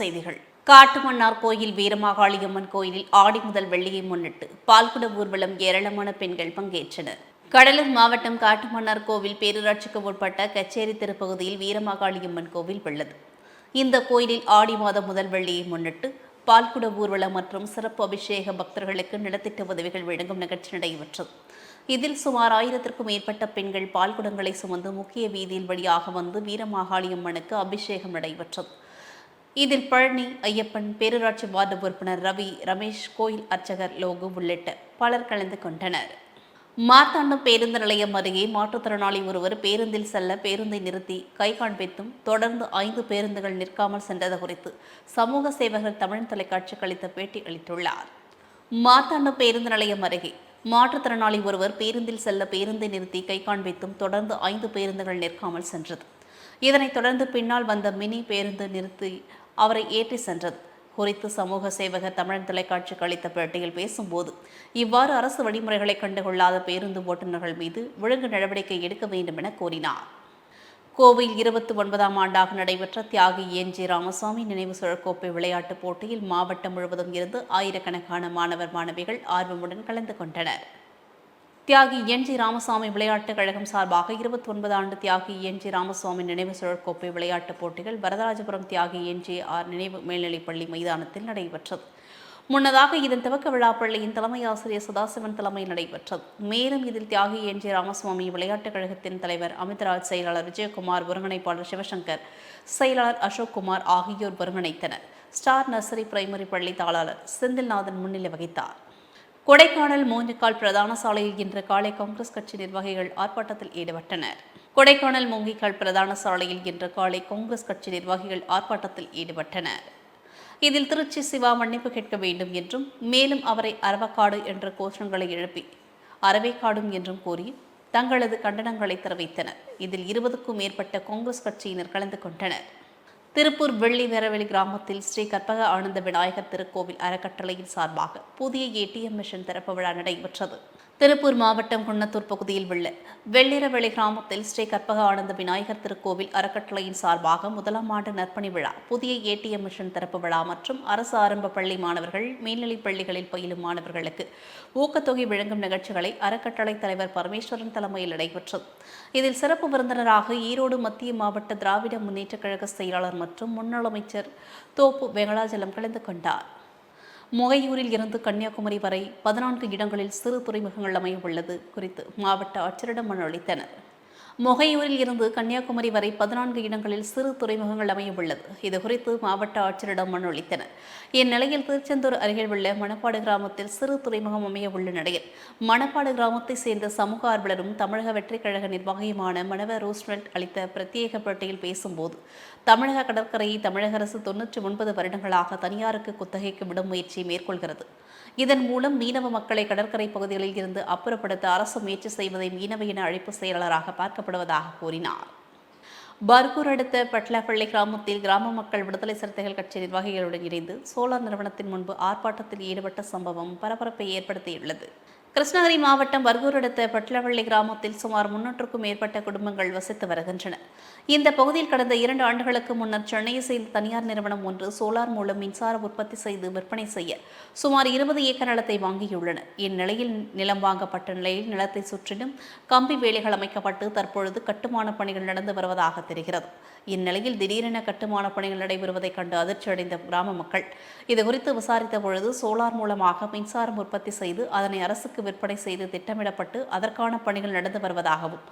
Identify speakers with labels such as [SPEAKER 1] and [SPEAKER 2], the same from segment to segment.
[SPEAKER 1] செய்திகள். காட்டுமன்னார் கோயில் வீரமாகாளியம்மன் கோயிலில் ஆடி முதல் வெள்ளியை முன்னிட்டு பால்குட ஊர்வலம் ஏராளமான பெண்கள் பங்கேற்றனர். கடலூர் மாவட்டம் காட்டுமன்னார் கோவில் பேரூராட்சிக்கு உட்பட்ட கச்சேரி திருப்பகுதியில் வீரமாகாளியம்மன் கோவில் உள்ளது. இந்த கோயிலில் ஆடி மாதம் முதல் வெள்ளியை முன்னிட்டு பால்குட ஊர்வலம் மற்றும் சிறப்பு அபிஷேக பக்தர்களுக்கு நிலத்திட்ட உதவிகள் வழங்கும் நிகழ்ச்சி நடைபெற்றது. இதில் சுமார் ஆயிரத்திற்கும் மேற்பட்ட பெண்கள் பால்குடங்களை சுமந்து முக்கிய வீதியில் வழியாக வந்து வீரமாகாளியம்மனுக்கு அபிஷேகம் நடைபெற்றது. இதில் பழனி ஐயப்பன் பேரூராட்சி வார்டு உறுப்பினர் ரவி ரமேஷ் கோயில் அர்ச்சகர் லோகு உள்ளிட்ட பலர் கலந்து கொண்டனர். மார்த்தாண்டம் பேருந்து நிலையம் அருகே மாற்றுத்திறனாளி ஒருவர் பேருந்தில் செல்ல பேருந்தை நிறுத்தி கை காண்பித்தும் தொடர்ந்து ஐந்து பேருந்துகள் நிற்காமல் சென்றது குறித்து சமூக சேவகர் தமிழ் தொலைக்காட்சிக்கு அளித்த பேட்டி அளித்துள்ளார். மார்த்தாண்டம் பேருந்து நிலையம் அருகே மாற்றுத்திறனாளி ஒருவர் பேருந்தில் செல்ல பேருந்தை நிறுத்தி கை காண்பித்தும் தொடர்ந்து ஐந்து பேருந்துகள் நிற்காமல் சென்றது. இதனைத் தொடர்ந்து பின்னால் வந்த மினி பேருந்து நிறுத்தி அவரை ஏற்றி சென்றது. குறித்து சமூக சேவகர் தமிழன் தொலைக்காட்சிக்கு அளித்த பேட்டியில் பேசும்போது இவ்வாறு அரசு வழிமுறைகளை கண்டுகொள்ளாத பேருந்து ஓட்டுநர்கள் மீது ஒழுங்கு நடவடிக்கை எடுக்க வேண்டும் என கூறினார் கோவையில் இருபத்தி ஒன்பதாம் ஆண்டாக நடைபெற்ற தியாகி என். ஜி. ராமசாமி நினைவு சுழற்கோப்பை விளையாட்டுப் போட்டியில் மாவட்டம் முழுவதும் இருந்து ஆயிரக்கணக்கான மாணவர் மாணவிகள் ஆர்வமுடன் கலந்து கொண்டனர். தியாகி என் ஜி ராமசாமி விளையாட்டுக் கழகம் சார்பாக இருபத்தி ஒன்பது ஆண்டு தியாகி என் ஜி ராமசுவாமி நினைவு சுழற்கோப்பை விளையாட்டுப் போட்டிகள் வரதராஜபுரம் தியாகி என் ஜி ஆர் நினைவு மேல்நிலைப்பள்ளி மைதானத்தில் நடைபெற்றது. முன்னதாக இதன் துவக்க விழா பள்ளியின் தலைமை ஆசிரியர் சதாசிவன் தலைமை நடைபெற்றது. மேலும் இதில் தியாகி என் ஜி ராமசுவாமி விளையாட்டுக் கழகத்தின் தலைவர் அமித்ராஜ் செயலாளர் விஜயகுமார் ஒருங்கிணைப்பாளர் சிவசங்கர் செயலாளர் அசோக் குமார் ஆகியோர் ஒருங்கிணைத்தனர். ஸ்டார் நர்சரி பிரைமரி பள்ளி தாளாளர் செந்தில்நாதன் முன்னிலை வகித்தார். கொடைக்கானல் மூங்கிக்கால் பிரதான சாலையில் இன்று காலை காங்கிரஸ் கட்சி நிர்வாகிகள் ஆர்ப்பாட்டத்தில் ஈடுபட்டனர். கொடைக்கானல் மூங்கிக்கால் பிரதான சாலையில் இன்று காலை காங்கிரஸ் கட்சி நிர்வாகிகள் ஆர்ப்பாட்டத்தில் ஈடுபட்டனர். இதில் திருச்சி சிவா மன்னிப்பு கேட்க வேண்டும் என்றும் மேலும் அவரை அரவக்காடு என்ற கோஷங்களை எழுப்பி அரவைக்காடும் என்றும் கூறி தங்களது கண்டனங்களை தெரிவித்தனர். இதில் இருபதுக்கும் மேற்பட்ட காங்கிரஸ் கட்சியினர் கலந்து கொண்டனர். திருப்பூர் வெள்ளி நிறவெளி கிராமத்தில் ஸ்ரீ கற்பக ஆனந்த விநாயகர் திருக்கோவில் அறக்கட்டளையின் சார்பாக புதிய ஏடிஎம் மிஷின் திறப்பு விழா நடைபெற்றது. திருப்பூர் மாவட்டம் குன்னத்தூர் பகுதியில் உள்ள வெள்ளிரவெளி கிராமத்தில் ஸ்ரீ கற்பக ஆனந்த விநாயகர் திருக்கோவில் அறக்கட்டளையின் சார்பாக முதலாம் ஆண்டு நற்பணி விழா புதிய ஏடிஎம் மிஷின் திறப்பு விழா மற்றும் அரசு ஆரம்ப பள்ளி மாணவர்கள் மேல்நிலைப் பள்ளிகளில் பயிலும் மாணவர்களுக்கு ஊக்கத்தொகை வழங்கும் நிகழ்ச்சிகளை அறக்கட்டளை தலைவர் பரமேஸ்வரன் தலைமையில் நடைபெற்றது. இதில் சிறப்பு விருந்தினராக ஈரோடு மத்திய மாவட்ட திராவிட முன்னேற்றக் கழக செயலாளர் மற்றும் முன்னாள் அமைச்சர் தோப்பு வெங்கடாஜலம் கலந்து கொண்டார். முகையூரில் இருந்து கன்னியாகுமரி வரை பதினான்கு இடங்களில் சிறு துறைமுகங்கள் அமைய உள்ளது குறித்து மாவட்ட ஆட்சியரிடம் மனு அளித்தனர். மொகையூரில் இருந்து கன்னியாகுமரி வரை பதினான்கு இடங்களில் சிறு துறைமுகங்கள் அமையவுள்ளது. இதுகுறித்து இது குறித்து மாவட்ட ஆட்சியரிடம் மனு அளித்தனர். இந்நிலையில் திருச்செந்தூர் அருகில் உள்ள மணப்பாடு கிராமத்தில் சிறு துறைமுகம் அமையவுள்ள நிலையில் மணப்பாடு கிராமத்தை சேர்ந்த சமூக ஆர்வலரும் தமிழக வெற்றிக் கழக நிர்வாகியுமான மணவர் ரோஸ்வெல்ட் அளித்த பிரத்யேக பேட்டியில் பேசும்போது தமிழக கடற்கரையை தமிழக அரசு தொன்னூற்றி ஒன்பது வருடங்களாக தனியாருக்கு குத்தகைக்கு விடும் முயற்சி மேற்கொள்கிறது. இதன் மூலம் மீனவ மக்களை கடற்கரை பகுதிகளில் இருந்து அப்புறப்படுத்த அரசு முயற்சி செய்வதை மீனவ இன அழைப்பு செயலாளராக பார்க்கப்படுவதாக கூறினார். பர்கூர் அடுத்த பட்லாப்பள்ளி கிராமத்தில் கிராம மக்கள் விடுதலை சிறுத்தைகள் கட்சி நிர்வாகிகளுடன் இணைந்து சோலார் நிறுவனத்தின் முன்பு ஆர்ப்பாட்டத்தில் ஈடுபட்ட சம்பவம் பரபரப்பை ஏற்படுத்தியுள்ளது. கிருஷ்ணகிரி மாவட்டம் பர்கூர் அடுத்த பட்லவள்ளி கிராமத்தில் சுமார் முன்னூற்றுக்கும் மேற்பட்ட குடும்பங்கள் வசித்து வருகின்றன. இந்த பகுதியில் கடந்த இரண்டு ஆண்டுகளுக்கு முன்னர் சென்னையை சேர்ந்த தனியார் நிறுவனம் ஒன்று சோலார் மூலம் மின்சார உற்பத்தி செய்து விற்பனை செய்ய சுமார் இருபது ஏக்கர் நிலத்தை வாங்கியுள்ளன. இந்நிலையில் நிலம் வாங்கப்பட்ட நிலையில் நிலத்தை சுற்றிலும் கம்பி வேலைகள் அமைக்கப்பட்டு தற்பொழுது கட்டுமான பணிகள் நடந்து வருவதாக தெரிகிறது. இந்நிலையில் திடீரென கட்டுமான பணிகள் நடைபெறுவதைக் கண்டு அதிர்ச்சியடைந்த கிராம மக்கள் இதுகுறித்து விசாரித்த பொழுது சோலார் மூலமாக மின்சாரம் உற்பத்தி செய்து அதனை அரசுக்கு விற்பனை செய்து திட்டமிடப்பட்டு அதற்கான பணிகள் நடந்து வருவதாகவும்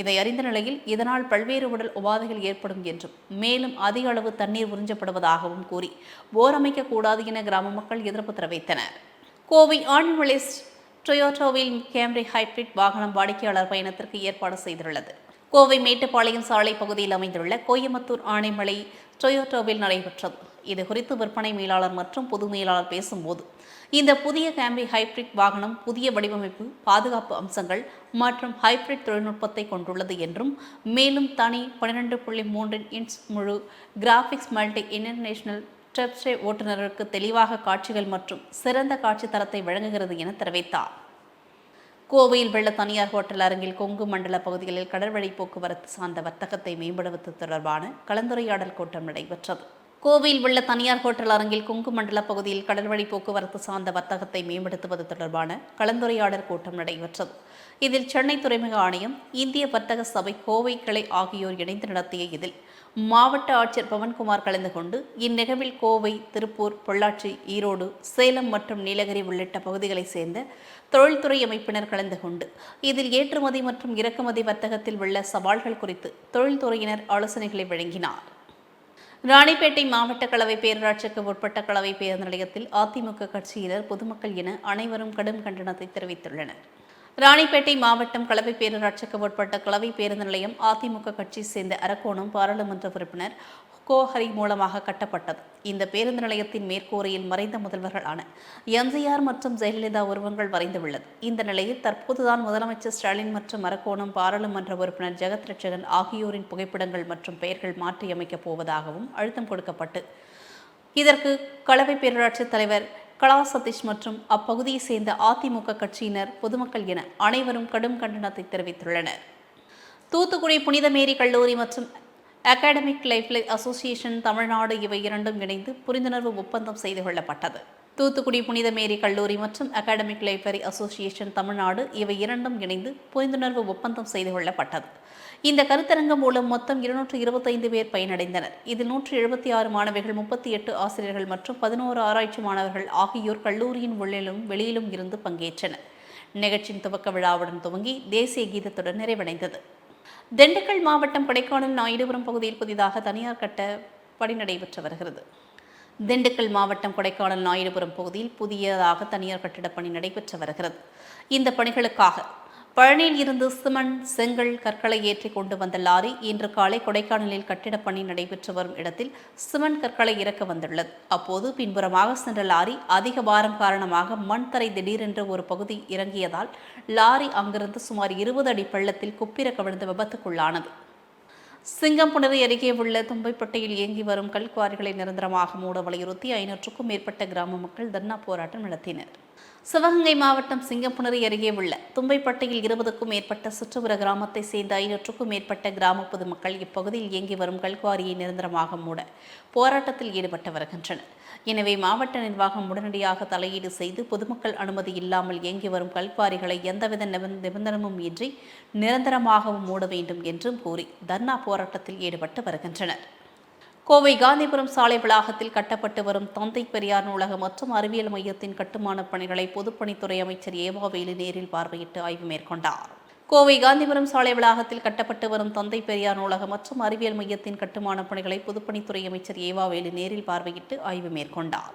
[SPEAKER 1] இதை அறிந்த நிலையில் இதனால் பல்வேறு உடல் உபாதைகள் ஏற்படும் என்றும் மேலும் அதிக அளவு தண்ணீர் உறிஞ்சப்படுவதாகவும் கூறி போர் அமைக்கக்கூடாது என கிராம மக்கள் எதிர்ப்பு தெரிவித்தனர். கோவை ஆண்மலை டொயோட்டோவில் கேம்ரி ஹைப்ரிட் வாகனம் வாடிக்கையாளர் பயணத்திற்கு ஏற்பாடு செய்துள்ளது. கோவை மேட்டுப்பாளையம் சாலை பகுதியில் அமைந்துள்ள கோயம்புத்தூர் ஆனைமலை டொயோட்டோவில் நடைபெற்றது. இது குறித்து விற்பனை மேலாளர் மற்றும் பொது மேலாளர் பேசும்போது இந்த புதிய கேம்பி ஹைப்ரிட் வாகனம் புதிய வடிவமைப்பு பாதுகாப்பு அம்சங்கள் மற்றும் ஹைப்ரிட் தொழில்நுட்பத்தை கொண்டுள்ளது என்றும் மேலும் தனி பன்னிரெண்டு புள்ளி மூன்று இன்ச் முழு கிராஃபிக்ஸ் மல்டி இன்டர்நேஷனல் டெப்ஸ்டே ஓட்டுநருக்கு தெளிவாக காட்சிகள் மற்றும் சிறந்த காட்சி தரத்தை வழங்குகிறது என தெரிவித்தார். கோவையில் வெள்ள தனியார் ஹோட்டல் அரங்கில் கொங்கு மண்டல பகுதிகளில் கடல்வழி போக்குவரத்து சார்ந்த வர்த்தகத்தை மேம்படுத்துவது தொடர்பான கலந்துரையாடல் கூட்டம் நடைபெற்றது. கோவையில் உள்ள தனியார் ஹோட்டல் அரங்கில் கொங்கு மண்டல பகுதியில் கடல்வழி போக்குவரத்து சார்ந்த வர்த்தகத்தை மேம்படுத்துவது தொடர்பான கலந்துரையாடல் கூட்டம் நடைபெற்றது. இதில் சென்னை துறைமுக ஆணையம் இந்திய வர்த்தக சபை கோவை கிளை ஆகியோர் இணைந்து நடத்திய இதில் மாவட்ட ஆட்சியர் பவன்குமார் கலந்து கொண்டு இந்நிகழ்வில் கோவை திருப்பூர் பொள்ளாச்சி ஈரோடு சேலம் மற்றும் நீலகிரி உள்ளிட்ட பகுதிகளைச் சேர்ந்த தொழில்துறை அமைப்பினர் கலந்து கொண்டு இதில் ஏற்றுமதி மற்றும் இறக்குமதி வர்த்தகத்தில் உள்ள சவால்கள் குறித்து தொழில்துறையினர் ஆலோசனைகளை வழங்கினார். ராணிப்பேட்டை மாவட்ட கலவை பேரூராட்சிக்கு உட்பட்ட கலவை பேருந்து நிலையத்தில் அதிமுக கட்சியினர் பொதுமக்கள் என அனைவரும் கடும் கண்டனத்தை தெரிவித்துள்ளனர். ராணிப்பேட்டை மாவட்டம் கலவை பேரூராட்சிக்கு உட்பட்ட கலவை பேருந்து நிலையம் அதிமுக கட்சி சேர்ந்த அரக்கோணம் பாராளுமன்ற உறுப்பினர் கோஹரி மூலமாக கட்டப்பட்டது. இந்த பேருந்து நிலையத்தின் மேற்கூரையில் மறைந்த முதல்வர்களான எம்ஜிஆர் மற்றும் ஜெயலலிதா உருவங்கள் வரைந்துள்ளது. இந்த நிலையில் தற்போதுதான் முதலமைச்சர் ஸ்டாலின் மற்றும் அரக்கோணம் பாராளுமன்ற உறுப்பினர் ஜெகத் ரட்சகன் ஆகியோரின் புகைப்படங்கள் மற்றும் பெயர்கள் மாற்றியமைக்கப் போவதாகவும் அழுத்தம் கொடுக்கப்பட்டு இதற்கு கலவை பேரூராட்சி தலைவர் கலா சதீஷ் மற்றும் அப்பகுதியை சேர்ந்த அதிமுக கட்சியினர் பொதுமக்கள் என அனைவரும் கடும் கண்டனத்தை தெரிவித்துள்ளனர். தூத்துக்குடி புனித மேரி கல்லூரி மற்றும் அகாடமிக் லைஃப் அசோசியேஷன் தமிழ்நாடு இவை இரண்டும் இணைந்து புரிந்துணர்வு ஒப்பந்தம் செய்து கொள்ளப்பட்டது. தூத்துக்குடி புனித மேரி கல்லூரி மற்றும் அகாடமிக் லைப்ரரி அசோசியேஷன் தமிழ்நாடு இவை இரண்டும் இணைந்து புரிந்துணர்வு ஒப்பந்தம் செய்து கொள்ளப்பட்டது. இந்த கருத்தரங்கம் மூலம் மொத்தம் இருநூற்று இருபத்தைந்து பேர் பயனடைந்தனர். இதில் நூற்று எழுபத்தி ஆறு மாணவிகள் முப்பத்தி எட்டு ஆசிரியர்கள் மற்றும் பதினோரு ஆராய்ச்சி மாணவர்கள் ஆகியோர் கல்லூரியின் உள்ளிலும் வெளியிலும் இருந்து பங்கேற்றனர். நிகழ்ச்சியின் துவக்க விழாவுடன் துவங்கி தேசிய கீதத்துடன் நிறைவடைந்தது. திண்டுக்கல் மாவட்டம் கொடைக்கானல் நாயுடுபுரம் பகுதியில் புதிதாக தனியார் கட்ட பணி நடைபெற்று வருகிறது. திண்டுக்கல் மாவட்டம் கொடைக்கானல் நாயுடுபுரம் பகுதியில் புதியதாக தனியார் கட்டிடப் பணி நடைபெற்று வருகிறது. இந்த பணிகளுக்காக பழனியில் இருந்து சிமெண்ட் செங்கல் கற்களை ஏற்றி கொண்டு வந்த லாரி இன்று காலை கொடைக்கானலில் கட்டிடப் பணி நடைபெற்று வரும் இடத்தில் சிமெண்ட் கற்களை இறக்க வந்துள்ளது. அப்போது பின்புறமாக சென்ற லாரி அதிக பாரம் காரணமாக மண் தரை திடீரென்று ஒரு பகுதி இறங்கியதால் லாரி அங்கிருந்து சுமார் இருபது அடி பள்ளத்தில் குப்பிர கவிழ்ந்து விபத்துக்குள்ளானது. சிங்கம்புணரி அருகே உள்ள தும்பைப்பட்டையில் இயங்கி வரும் கல்குவாரிகளை நிரந்தரமாக மூட வலியுறுத்தி ஐநூற்றுக்கும் மேற்பட்ட கிராம மக்கள் தர்ணா போராட்டம் நடத்தினர். சிவகங்கை மாவட்டம் சிங்கப்புணரி அருகே உள்ள தும்பைப்பட்டையில் இருபதுக்கும் மேற்பட்ட சுற்றுப்புற கிராமத்தை சேர்ந்த ஐநூற்றுக்கும் மேற்பட்ட கிராம பொதுமக்கள் இப்பகுதியில் இயங்கி வரும் கல்குவாரியை நிரந்தரமாக மூட போராட்டத்தில் ஈடுபட்டு வருகின்றனர். எனவே மாவட்ட நிர்வாகம் உடனடியாக தலையீடு செய்து பொதுமக்கள் அனுமதி இல்லாமல் இயங்கி வரும் கல்குவாரிகளை எந்தவித நிபந்தனமும் இன்றி நிரந்தரமாகவும் மூட வேண்டும் என்றும் கூறி தர்ணா போராட்டத்தில் ஈடுபட்டு வருகின்றனர். கோவை காந்திபுரம் சாலை வளாகத்தில் கட்டப்பட்டு வரும் தந்தை பெரியார் நூலகம் மற்றும் அறிவியல் மையத்தின் கட்டுமான பணிகளை பொதுப்பணித்துறை அமைச்சர் ஏவாவேலு நேரில் பார்வையிட்டு ஆய்வு மேற்கொண்டார். கோவை காந்திபுரம் சாலை வளாகத்தில் கட்டப்பட்டு வரும் தந்தை பெரியார் நூலகம் மற்றும் அறிவியல் மையத்தின் கட்டுமான பணிகளை பொதுப்பணித்துறை அமைச்சர் ஏவாவேலு நேரில் பார்வையிட்டு ஆய்வு மேற்கொண்டார்.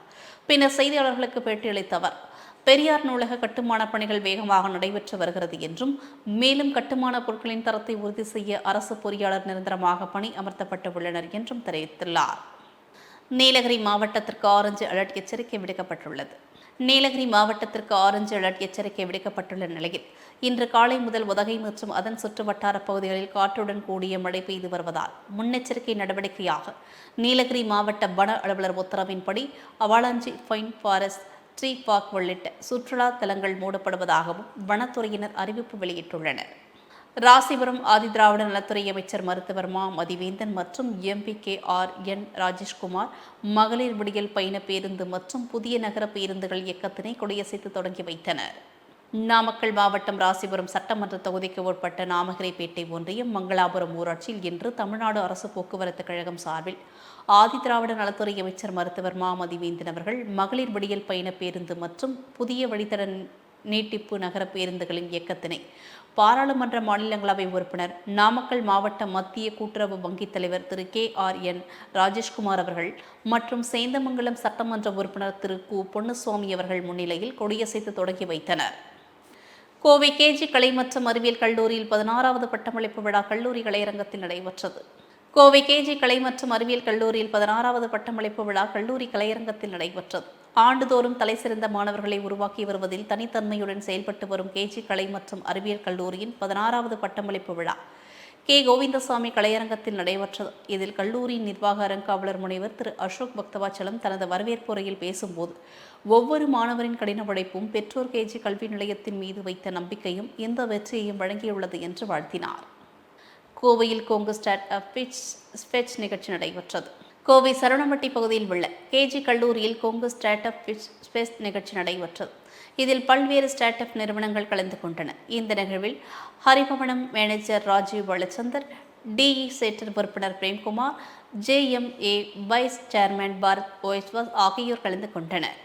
[SPEAKER 1] பின்னர் செய்தியாளர்களுக்கு பேட்டியளித்த அவர் பெரியார் நூலக கட்டுமான பணிகள் வேகமாக நடைபெற்று வருகிறது என்றும் மேலும் கட்டுமான பொருட்களின் தரத்தை உறுதி செய்ய அரசு பொறியாளர் நிரந்தரமாக பணி அமர்த்தப்பட்டு உள்ளனர் என்றும் தெரிவித்துள்ளார். நீலகிரி மாவட்டத்திற்கு ஆரஞ்சு அலர்ட் எச்சரிக்கை விடுக்கப்பட்டுள்ளது. நீலகிரி மாவட்டத்திற்கு ஆரஞ்சு அலர்ட் எச்சரிக்கை விடுக்கப்பட்டுள்ள நிலையில் இன்று காலை முதல் உதகை மற்றும் அதன் சுற்று வட்டார பகுதிகளில் காற்றுடன் கூடிய மழை பெய்து வருவதால் முன்னெச்சரிக்கை நடவடிக்கையாக நீலகிரி மாவட்ட வன அலுவலர் உத்தரவின்படி Avalanche pine forest tree park உள்ளிட்ட சுற்றுலா தலங்கள் மூடப்படுவதாகவும் வனத்துறையினர் அறிவிப்பு வெளியிட்டுள்ளனர். ராசிபுரம் ஆதிதிராவிட நலத்துறை அமைச்சர் மருத்துவர் மா மதிவேந்தன் மற்றும் MP K R N Rajeshkumar மகளிர் விடியல் பயண பேருந்து மற்றும் புதிய நகர பேருந்துகள் இயக்கத்தினை கொடியசைத்து தொடங்கி வைத்தனர். நாமக்கல் மாவட்டம் ராசிபுரம் சட்டமன்ற தொகுதிக்கு உட்பட்ட நாமகிரிப்பேட்டை ஒன்றியம் மங்களாபுரம் ஊராட்சியில் இன்று தமிழ்நாடு அரசு போக்குவரத்து கழகம் சார்பில் ஆதிதிராவிட நலத்துறை அமைச்சர் மருத்துவர் மா மதிவேந்தன் அவர்கள் மகளிர் விடியல் பயண பேருந்து மற்றும் புதிய வழித்தட நீட்டிப்பு நகர பேருந்துகளின் இயக்கத்தினை பாராளுமன்ற மாநிலங்களவை உறுப்பினர் நாமக்கல் மாவட்ட மத்திய கூட்டுறவு வங்கித் தலைவர் Thiru K R N Rajeshkumar அவர்கள் மற்றும் சேந்தமங்கலம் சட்டமன்ற உறுப்பினர் திரு கு. பொன்னுசுவாமி அவர்கள் முன்னிலையில் கொடியசைத்து தொடங்கி வைத்தனர். கோவை கேஜி கலை மற்றும் அறிவியல் கல்லூரியில் பதினாறாவது பட்டமளிப்பு விழா கல்லூரி கலையரங்கத்தில் நடைபெற்றது. கோவை கேஜி கலை மற்றும் அறிவியல் கல்லூரியில் பதினாறாவது பட்டமளிப்பு விழா கல்லூரி கலையரங்கத்தில் நடைபெற்றது. ஆண்டுதோறும் தலைசிறந்த மாணவர்களை உருவாக்கி வருவதில் தனித்தன்மையுடன் செயல்பட்டு வரும் கேஜி கலை மற்றும் அறிவியல் கல்லூரியின் பதினாறாவது பட்டமளிப்பு விழா. கே கோவிந்தசாமி கலையரங்கத்தில் நடைபெற்றது. இதில் கல்லூரியின் நிர்வாக அறங்காவலர் முனைவர் திரு அசோக் பக்தவாச்சலம் தனது வரவேற்புரையில் பேசும்போது ஒவ்வொரு மாணவரின் கடின உழைப்பும் பெற்றோர் கேஜி கல்வி நிலையத்தின் மீது வைத்த நம்பிக்கையும் இந்த வெற்றியையும் வழங்கியுள்ளது என்று வாழ்த்தினார். கோவையில் Kongu start up pitch speech நிகழ்ச்சி நடைபெற்றது. கோவை சரவணம்பட்டி பகுதியில் உள்ள கேஜி கல்லூரியில் கொங்கு ஸ்டார்ட் அப் பிச் நிகழ்ச்சி நடைபெற்றது. இதில் பல்வேறு ஸ்டார்ட் அப் நிறுவனங்கள் கலந்து கொண்டன. இந்த நிகழ்வில் ஹரிபவனம் மேனேஜர் ராஜீவ் வளச்சந்தர் டிஇ சேட்டர் உறுப்பினர் Premkumar JMA vice chairman Bharat ஓய்ஸ்வாஸ் ஆகியோர் கலந்து கொண்டனர்.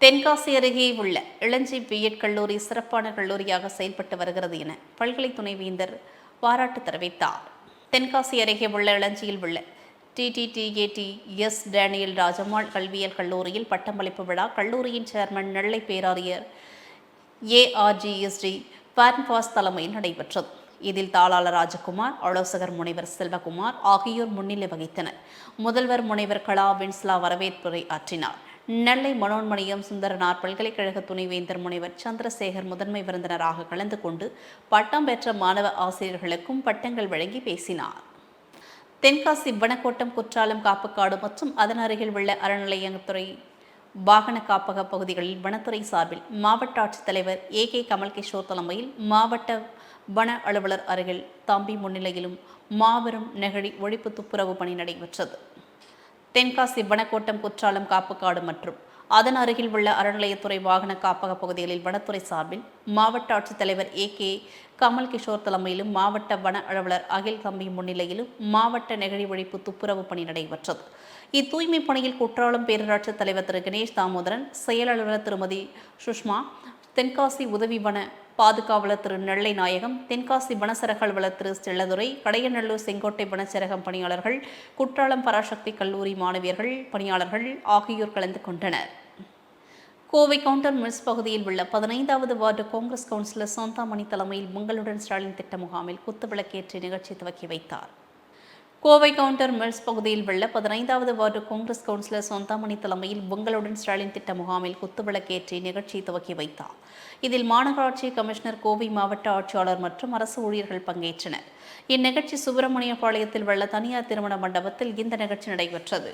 [SPEAKER 1] தென்காசி அருகே உள்ள இளஞ்சி பிஎட் கல்லூரி சிறப்பான கல்லூரியாக செயல்பட்டு வருகிறது என பல்கலை துணைவேந்தர் பாராட்டு தெரிவித்தார். தென்காசி அருகே உள்ள இளஞ்சியில் உள்ள டிடிடிஏடி எஸ் டேனியல் ராஜம்மாள் கல்வியியல் கல்லூரியில் பட்டமளிப்பு விழா கல்லூரியின் சேர்மன் நெல்லை பேராரியர் ஏஆர்ஜிஎஸ்டி பான்பாஸ் தலைமையில் நடைபெற்றது. இதில் தாளாளர் ராஜகுமார் ஆலோசகர் முனைவர் செல்வகுமார் ஆகியோர் முன்னிலை வகித்தனர். முதல்வர் முனைவர் கலா வின்ஸ்லா வரவேற்புரை ஆற்றினார். நெல்லை மனோன்மணியம் சுந்தரனார் பல்கலைக்கழக துணைவேந்தர் முனைவர் சந்திரசேகர் முதன்மை விருந்தினராக கலந்து கொண்டு பட்டம் பெற்ற மாணவ ஆசிரியர்களுக்கும் பட்டங்கள் வழங்கி பேசினார். தென்காசி வனக்கோட்டம் குற்றாலம் காப்புக்காடு மற்றும் அதன் அருகில் உள்ள அறநிலையத்துறை வாகன காப்பக பகுதிகளில் வனத்துறை சார்பில் மாவட்ட ஆட்சித்தலைவர் ஏ கே கமல்கிஷோர் தலைமையில் மாவட்ட வன அலுவலர் அருகில் தம்பி முன்னிலையிலும் மாபெரும் நெகழி ஒழிப்பு துப்புரவு பணி நடைபெற்றது. தென்காசி வனக்கோட்டம் குற்றாலம் காப்புக்காடு மற்றும் அதன் அருகில் உள்ள அறநிலையத்துறை வாகன காப்பக பகுதிகளில் வனத்துறை சார்பில் மாவட்ட ஆட்சித்தலைவர் ஏ கே கமல் கிஷோர் தலைமையிலும் மாவட்ட வன அலுவலர் அகில் தம்பி முன்னிலையிலும் மாவட்ட நெகிழி ஒழிப்பு துப்புரவு பணி நடைபெற்றது. இத்தூய்மை பணியில் குற்றாலம் பேரூராட்சி தலைவர் திரு கணேஷ் தாமோதரன் செயலாளர் திருமதி சுஷ்மா தென்காசி உதவி வன பாதுகாவலர் திரு நெல்லை நாயகம் தென்காசி வனச்சரக அலுவலர் திரு செல்லதுரை கடையநல்லூர் செங்கோட்டை வனச்சரகம் பணியாளர்கள் குற்றாலம் பராசக்தி கல்லூரி மாணவியர்கள் பணியாளர்கள் ஆகியோர் கலந்து கொண்டனர். கோவை கவுண்டர் மில்ஸ் பகுதியில் உள்ள பதினைந்தாவது வார்டு காங்கிரஸ் கவுன்சிலர் சாந்தாமணி தலைமையில் மங்களுடன் ஸ்டாலின் திட்ட முகாமில் குத்துவிளக்கேற்றி நிகழ்ச்சி துவக்கி வைத்தார். கோவை கவுண்டர் மில்ஸ் பகுதியில் உள்ள பதினைந்தாவது வார்டு காங்கிரஸ் கவுன்சிலர் சொந்தாமணி தலைமையில் உங்களுடன் ஸ்டாலின் திட்ட முகாமில் குத்துவிளக்கேற்றி நிகழ்ச்சி துவக்கி வைத்தார். இதில் மாநகராட்சி கமிஷனர் கோவை மாவட்ட ஆட்சியாளர் மற்றும் அரசு ஊழியர்கள் பங்கேற்றனர். இந்நிகழ்ச்சி சுப்பிரமணியபாளையத்தில் உள்ள தனியார் திருமண மண்டபத்தில் இந்த நிகழ்ச்சி நடைபெற்றது.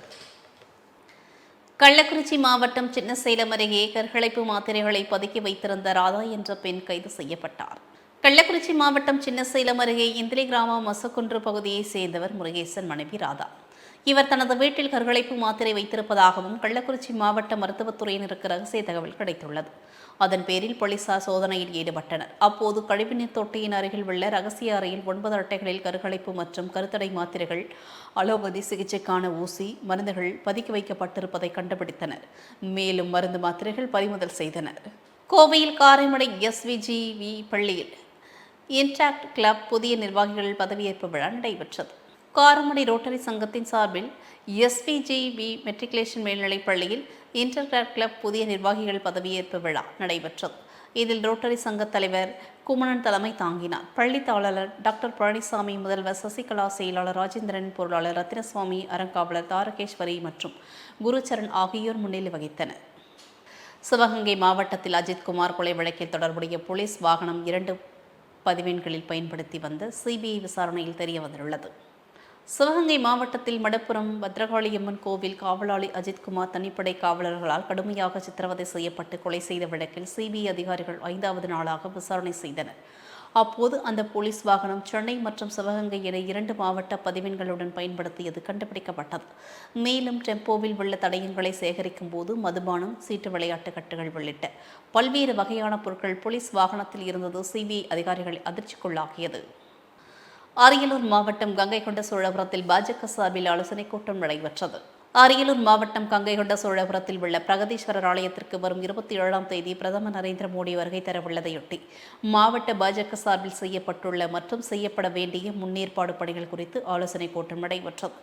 [SPEAKER 1] கள்ளக்குறிச்சி மாவட்டம் சின்னசேலம் அருகே கற்களைப்பு மாத்திரைகளை பதுக்கி வைத்திருந்த ராதா என்ற பெண் கைது செய்யப்பட்டார். கள்ளக்குறிச்சி மாவட்டம் சின்னசேலம் அருகே இந்திரி கிராமம் மசக்குன்று பகுதியைச் சேர்ந்தவர் முருகேசன் மனைவி ராதா. இவர் தனது வீட்டில் கருகலைப்பு மாத்திரை வைத்திருப்பதாகவும் கள்ளக்குறிச்சி மாவட்ட மருத்துவத்துறையினருக்கு ரகசிய தகவல் கிடைத்துள்ளது. அதன் பேரில் போலீசார் சோதனையில் ஈடுபட்டனர். அப்போது கழிவுநீர் தொட்டியின் அருகில் உள்ள ரகசிய அறையில் ஒன்பது அட்டைகளில் கருகலைப்பு மற்றும் கருத்தடை மாத்திரைகள் அலோபதி சிகிச்சைக்கான ஊசி மருந்துகள் பதுக்கி வைக்கப்பட்டிருப்பதை கண்டுபிடித்தனர். மேலும் மருந்து மாத்திரைகள் பறிமுதல் செய்தனர். கோவையில் காரைமடை எஸ்விஜிவி பள்ளியில் இன்டாக்ட் கிளப் புதிய நிர்வாகிகள் பதவியேற்பு விழா நடைபெற்றது. காரமடை ரோட்டரி சங்கத்தின் சார்பில் எஸ்பிஜிபி மெட்ரிகுலேஷன் மேல்நிலைப் பள்ளியில் இன்டர்கிராட் கிளப் புதிய நிர்வாகிகள் பதவியேற்பு விழா நடைபெற்றது. இதில் ரோட்டரி சங்க தலைவர் குமணன் தலைமை தாங்கினார். பள்ளி தாளர் டாக்டர் பழனிசாமி முதல்வர் சசிகலா செயலாளர் ராஜேந்திரன் பொருளாளர் ரத்தினசுவாமி அறங்காவலர் தாரகேஸ்வரி மற்றும் குருச்சரண் ஆகியோர் முன்னிலை வகித்தனர். சிவகங்கை மாவட்டத்தில் அஜித்குமார் கொலை வழக்கில் தொடர்புடைய போலீஸ் வாகனம் இரண்டு பதிவெண்களில் பயன்படுத்தி வந்த சிபிஐ விசாரணையில் தெரிய வந்துள்ளது. சிவகங்கை மாவட்டத்தில் மடப்புரம் பத்ரகாளியம்மன் கோவில் காவலாளி அஜித்குமார் தனிப்படை காவலர்களால் கடுமையாக சித்திரவதை செய்யப்பட்டு கொலை செய்த வழக்கில் சிபிஐ அதிகாரிகள் ஐந்தாவது நாளாக விசாரணை செய்தனர். அப்போது அந்த போலீஸ் வாகனம் சென்னை மற்றும் சிவகங்கை என இரண்டு மாவட்ட பதிவெண்களுடன் பயன்படுத்தியது கண்டுபிடிக்கப்பட்டது. மேலும் டெம்போவில் உள்ள தடயங்களை சேகரிக்கும் போது மதுபானம் சீட்டு விளையாட்டு கட்டுகள் உள்ளிட்ட பல்வேறு வகையான பொருட்கள் போலீஸ் வாகனத்தில் இருந்தது சிபிஐ அதிகாரிகளை அதிர்ச்சிக்குள்ளாக்கியது. அரியலூர் மாவட்டம் கங்கை கொண்ட சோழபுரத்தில் பாஜக சார்பில் ஆலோசனைக் கூட்டம் நடைபெற்றது. அரியலூர் மாவட்டம் கங்கைகொண்ட சோழபுரத்தில் உள்ள பிரகதீஸ்வரர் ஆலயத்திற்கு வரும் இருபத்தி ஏழாம் தேதி பிரதமர் நரேந்திர மோடி வருகை தரவுள்ளதையொட்டி மாவட்ட பாஜக சார்பில் செய்யப்பட்டுள்ள மற்றும் செய்யப்பட வேண்டிய முன்னேற்பாடு பணிகள் குறித்து ஆலோசனைக் கூட்டம் நடைபெற்றது.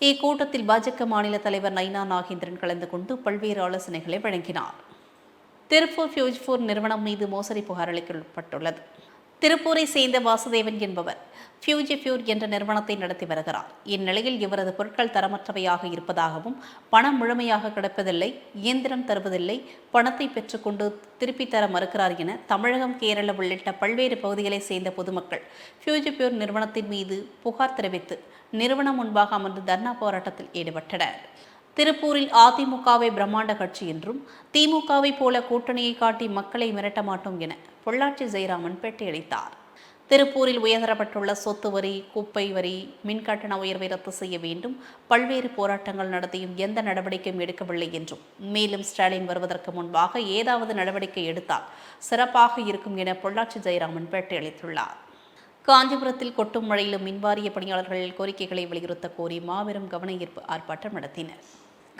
[SPEAKER 1] இக்கூட்டத்தில் பாஜக மாநில தலைவர் நைனா நாகேந்திரன் கலந்து கொண்டு பல்வேறு ஆலோசனைகளை வழங்கினார். திருப்பூர் ஃபியூஜ்பூர் நிறுவனம் மீது மோசடி புகார் அளிக்கப்பட்டுள்ளது. திருப்பூரை சேர்ந்த வாசுதேவன் என்பவர் ஃபியூஜி ஃபியூர் என்ற நிறுவனத்தை நடத்தி வருகிறார். இந்நிலையில் இவரது பொருட்கள் தரமற்றவையாக இருப்பதாகவும் பணம் முழுமையாக கிடைப்பதில்லை இயந்திரம் தருவதில்லை பணத்தை பெற்றுக்கொண்டு திருப்பி தர மறுக்கிறார் என தமிழகம் கேரள உள்ளிட்ட பல்வேறு பகுதிகளைச் சேர்ந்த பொதுமக்கள் ஃபியூஜி ஃபியூர் நிறுவனத்தின் மீது புகார் தெரிவித்து நிறுவனம் முன்பாக அமர்ந்து தர்ணா போராட்டத்தில் ஈடுபட்டனர். திருப்பூரில் அதிமுகவை பிரம்மாண்ட கட்சி என்றும் திமுகவை போல கூட்டணியை காட்டி மக்களை மிரட்ட மாட்டோம் என பொள்ளாச்சி ஜெயராமன் பேட்டியளித்தார். திருப்பூரில் உயர்த்தப்பட்டுள்ள சொத்து வரி குப்பை வரி மின்கட்டண உயர்வை ரத்து செய்ய வேண்டும். பல்வேறு போராட்டங்கள் நடத்தியும் எந்த நடவடிக்கையும் எடுக்கவில்லை என்றும் மேலும் ஸ்டாலின் வருவதற்கு முன்பாக ஏதாவது நடவடிக்கை எடுத்தால் சிறப்பாக இருக்கும் என பொள்ளாச்சி ஜெயராமன் பேட்டியளித்துள்ளார். காஞ்சிபுரத்தில் கொட்டும் மழையிலும் மின்வாரிய பணியாளர்கள் கோரிக்கைகளை வலியுறுத்த கோரி மாபெரும் கவன ஈர்ப்பு ஆர்ப்பாட்டம் நடத்தினர்.